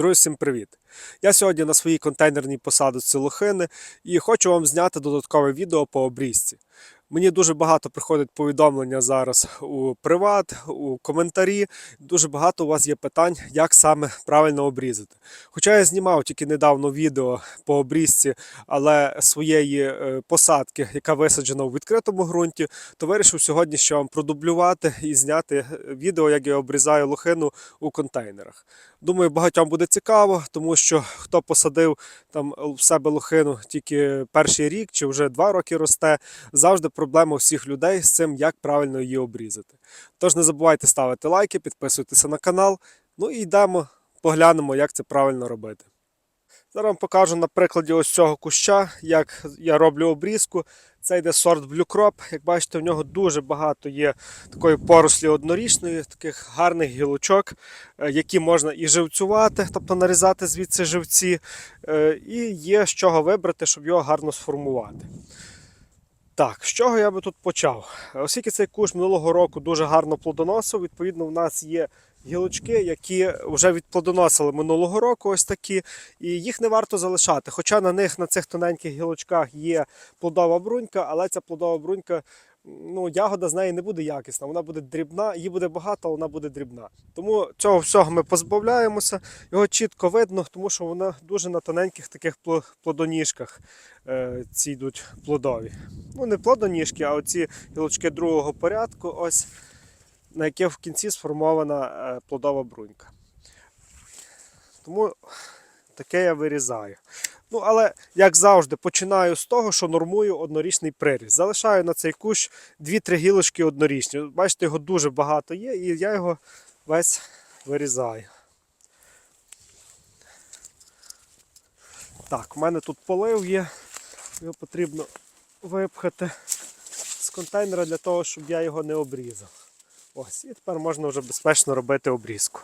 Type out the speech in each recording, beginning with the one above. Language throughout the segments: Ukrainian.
Друзі, всім привіт! Я сьогодні на своїй контейнерній посадці лохини і хочу вам зняти додаткове відео по обрізці. Мені дуже багато приходить повідомлення зараз у приват, у коментарі. Дуже багато у вас є питань, як саме правильно обрізати. Хоча я знімав тільки недавно відео по обрізці, але своєї е, посадки, яка висаджена у відкритому ґрунті, то вирішив сьогодні ще вам продублювати і зняти е, відео, як я обрізаю лохину у контейнерах. Думаю, багатьом буде цікаво, тому що хто посадив там в себе лохину тільки перший рік чи вже два роки росте, завжди проблема всіх людей з цим, як правильно її обрізати. Тож не забувайте ставити лайки, підписуйтеся на канал. Ну і йдемо, поглянемо, як це правильно робити. Зараз вам покажу на прикладі ось цього куща, як я роблю обрізку. Це йде сорт Crop. Як бачите, в нього дуже багато є такої порослі однорічної, таких гарних гілочок, е, які можна і живцювати, тобто нарізати звідси живці, е, і є з чого вибрати, щоб його гарно сформувати. Так, з чого я би тут почав? Оскільки цей куш минулого року дуже гарно плодоносив, відповідно, в нас є гілочки, які вже відплодоносили минулого року, ось такі, і їх не варто залишати. Хоча на них, на цих тоненьких гілочках є плодова брунька, але ця плодова брунька, ну, ягода з неї не буде якісна, вона буде дрібна, її буде багато, але вона буде дрібна. Тому цього всього ми позбавляємося, його чітко видно, тому що вона дуже на тоненьких таких плодоніжках е, ці йдуть плодові. Ну, не плодоніжки, а оці гілочки другого порядку, ось на яких в кінці сформована е, плодова брунька. Тому таке я вирізаю. Ну, але, як завжди, починаю з того, що нормую однорічний приріз. Залишаю на цей кущ 2-3 гілочки однорічні. Бачите, його дуже багато є, і я його весь вирізаю. Так, у мене тут полив є. Його потрібно випхати з контейнера для того, щоб я його не обрізав. Ось, і тепер можна вже безпечно робити обрізку.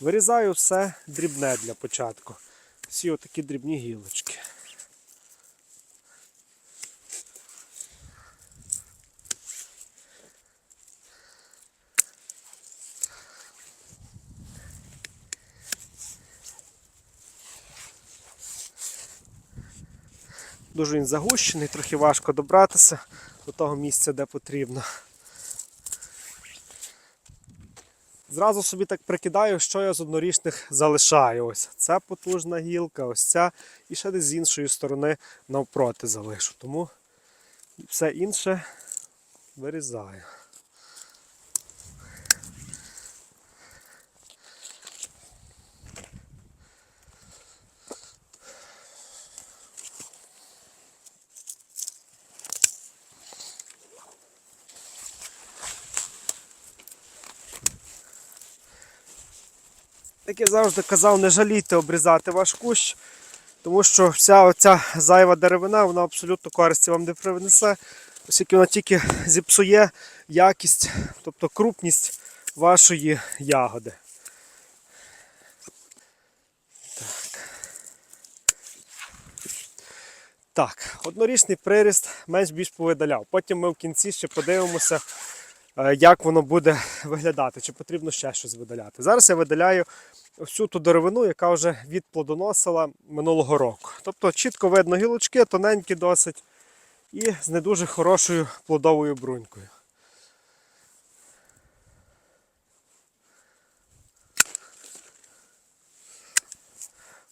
Вирізаю все дрібне для початку. Всі отакі дрібні гілочки. Дуже він загущений, трохи важко добратися до того місця, де потрібно. Зразу собі так прикидаю, що я з однорічних залишаю. Ось ця потужна гілка, ось ця, і ще десь з іншої сторони навпроти залишу. Тому все інше вирізаю. Як я завжди казав, не жалійте обрізати ваш кущ, тому що вся оця зайва деревина вона абсолютно користі вам не принесе, оскільки вона тільки зіпсує якість, тобто крупність вашої ягоди. Так, однорічний приріст менш більш повидаляв. Потім ми в кінці ще подивимося, е, як воно буде виглядати, чи потрібно ще щось видаляти. Зараз я видаляю всю ту деревину, яка вже відплодоносила минулого року. Тобто чітко видно гілочки, тоненькі досить, і з не дуже хорошою плодовою брунькою.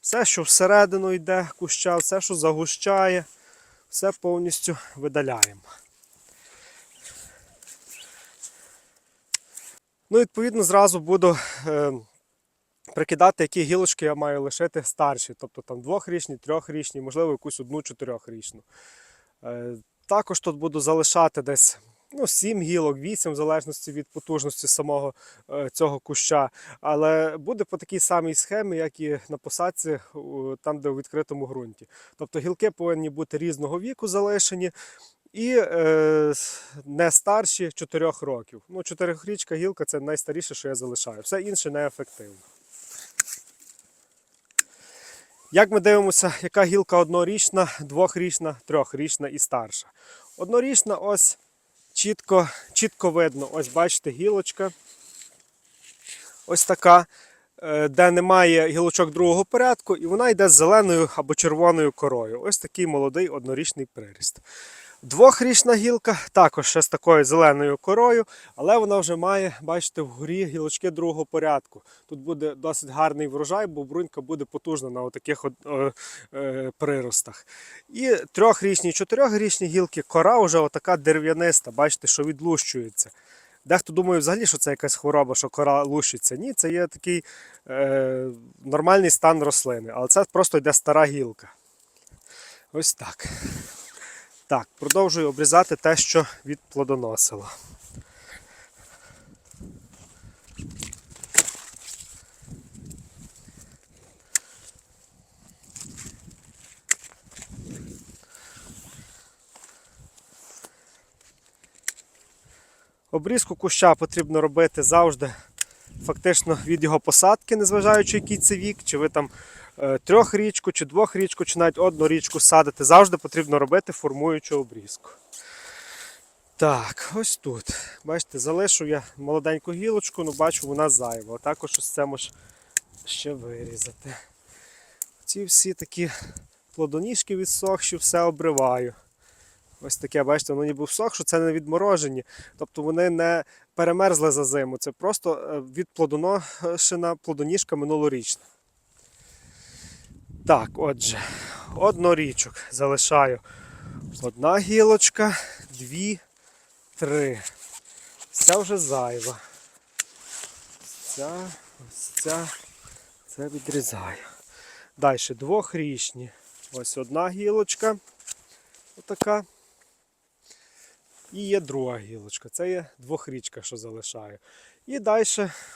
Все, що всередину йде куща, все, що загущає, все повністю видаляємо. Ну, відповідно, зразу буду е, прикидати, які гілочки я маю лишити старші, тобто там двохрічні, трьохрічні, можливо, якусь одну чотирьохрічну. Е, також тут буду залишати десь ну, 7 гілок, 8, в залежності від потужності самого е, цього куща. Але буде по такій самій схемі, як і на посадці, там, де у відкритому ґрунті. Тобто гілки повинні бути різного віку залишені. І е, не старші 4 років. Ну, 4-річка гілка це найстаріше, що я залишаю. Все інше неефективно. Як ми дивимося, яка гілка однорічна, двохрічна, трьохрічна і старша. Однорічна, ось чітко, чітко видно. Ось бачите, гілочка. Ось така. е, де немає гілочок другого порядку, і вона йде з зеленою або червоною корою. Ось такий молодий однорічний приріст. Двохрічна гілка також ще з такою зеленою корою, але вона вже має, бачите, вгорі гілочки другого порядку. Тут буде досить гарний врожай, бо брунька буде потужна на таких е, приростах. І трьохрічні, чотирьохрічні гілки, кора вже отака дерев'яниста, бачите, що відлущується. Дехто думає взагалі, що це якась хвороба, що кора лущиться. Ні, це є такий е, нормальний стан рослини, але це просто йде стара гілка. Ось так. Так, продовжую обрізати те, що відплодоносило. Обрізку куща потрібно робити завжди, фактично від його посадки, незважаючи який це вік, чи ви там трьохрічку, чи двохрічку, чи навіть одну річку садите, завжди потрібно робити формуючу обрізку. Так, ось тут. Бачите, залишу я молоденьку гілочку, ну бачу, вона зайва. Також ось це можу ще вирізати. Ці всі такі плодоніжки відсохші, все обриваю. Ось таке, бачите, воно ніби всохше, це не відморожені. Тобто вони не перемерзли за зиму. Це просто е, відплодоношена плодоніжка минулорічна. Так, отже, однорічок залишаю. Одна гілочка, дві, три. Ця вже зайва. Ця, ось ця, це відрізаю. Далі двохрічні. Ось одна гілочка. Отака. І є друга гілочка. Це є двохрічка, що залишаю. І далі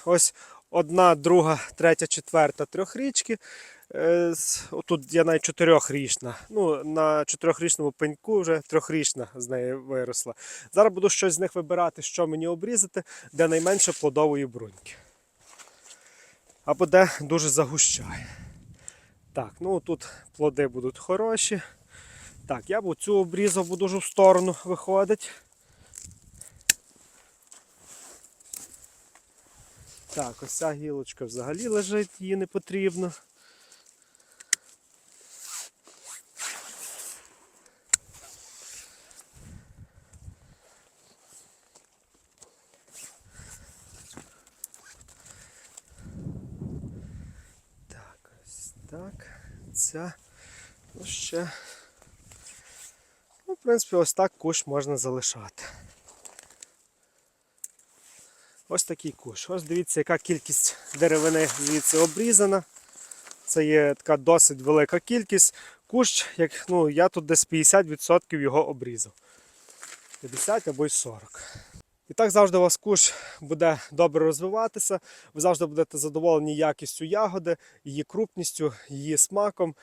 ось одна, друга, третя, четверта трьохрічки. Е, Отут я навіть чотирьохрічна. Ну, на чотирьохрічному пеньку вже трьохрічна з неї виросла. Зараз буду щось з них вибирати, що мені обрізати, де найменше плодової бруньки. Або де дуже загущає. Так, ну тут плоди будуть хороші. Так, я б цю обрізав, бо дуже в сторону виходить. Так, ось ця гілочка взагалі лежить, її не потрібно. Так. Ця. Ну ще. Ну, в принципі, ось так кущ можна залишати. Ось такий кущ. Ось дивіться, яка кількість деревини звідси обрізана. Це є така досить велика кількість. Кущ, як, ну, я тут десь 50% його обрізав. 50 або й 40. І так завжди у вас кущ буде добре розвиватися. Ви завжди будете задоволені якістю ягоди, її крупністю, її смаком.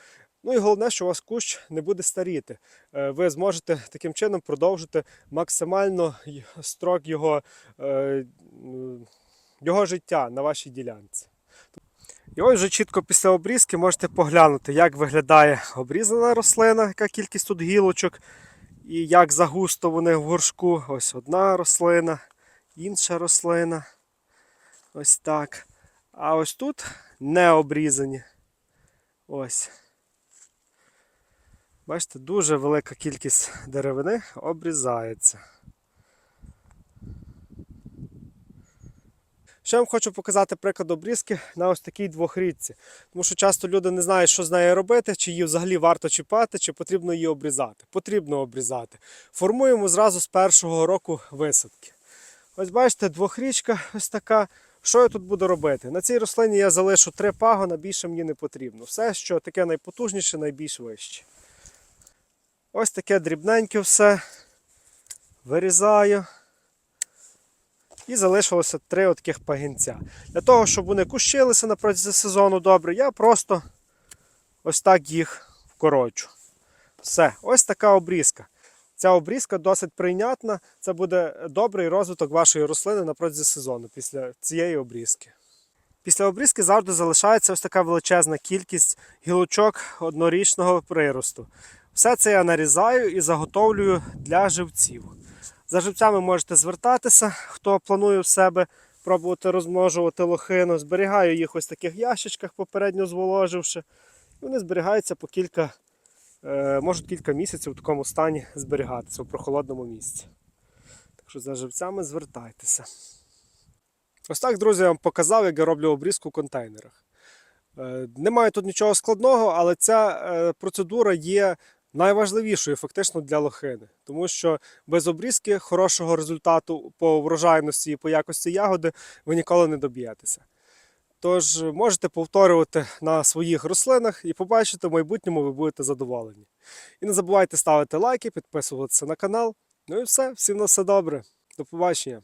Ну і головне, що у вас кущ не буде старіти. Е, Ви зможете таким чином продовжити максимально строк його, е, його життя на вашій ділянці. І ось вже чітко після обрізки можете поглянути, як виглядає обрізана рослина, яка кількість тут гілочок, і як загусто вони в горшку. Ось одна рослина, інша рослина. Ось так. А ось тут не обрізані. Ось. Бачите, дуже велика кількість деревини обрізається. Ще вам хочу показати приклад обрізки на ось такій двохрідці. Тому що часто люди не знають, що з нею робити, чи її взагалі варто чіпати, чи потрібно її обрізати. Потрібно обрізати. Формуємо зразу з першого року висадки. Ось бачите, двохрічка ось така. Що я тут буду робити? На цій рослині я залишу три пагона, більше мені не потрібно. Все, що таке найпотужніше, найбільш вище. Ось таке дрібненьке все. Вирізаю. І залишилося три таких пагінця. Для того, щоб вони кущилися на протязі сезону добре, я просто ось так їх вкорочу. Все, ось така обрізка. Ця обрізка досить прийнятна. Це буде добрий розвиток вашої рослини на протязі сезону після цієї обрізки. Після обрізки завжди залишається ось така величезна кількість гілочок однорічного приросту. Все це я нарізаю і заготовлюю для живців. За живцями можете звертатися, хто планує в себе спробувати розмножувати лохину. Зберігаю їх ось в таких ящичках, попередньо зволоживши. І вони зберігаються по кілька, е, можуть кілька місяців в такому стані зберігатися у прохолодному місці. Так що за живцями звертайтеся. Ось так, друзі, я вам показав, як я роблю обрізку в контейнерах. Е, Немає тут нічого складного, але ця е, процедура є найважливішою фактично для лохини, тому що без обрізки хорошого результату по врожайності і по якості ягоди ви ніколи не доб'єтеся. Тож можете повторювати на своїх рослинах і побачите, в майбутньому ви будете задоволені. І не забувайте ставити лайки, підписуватися на канал. Ну і все, всім на все добре. До побачення.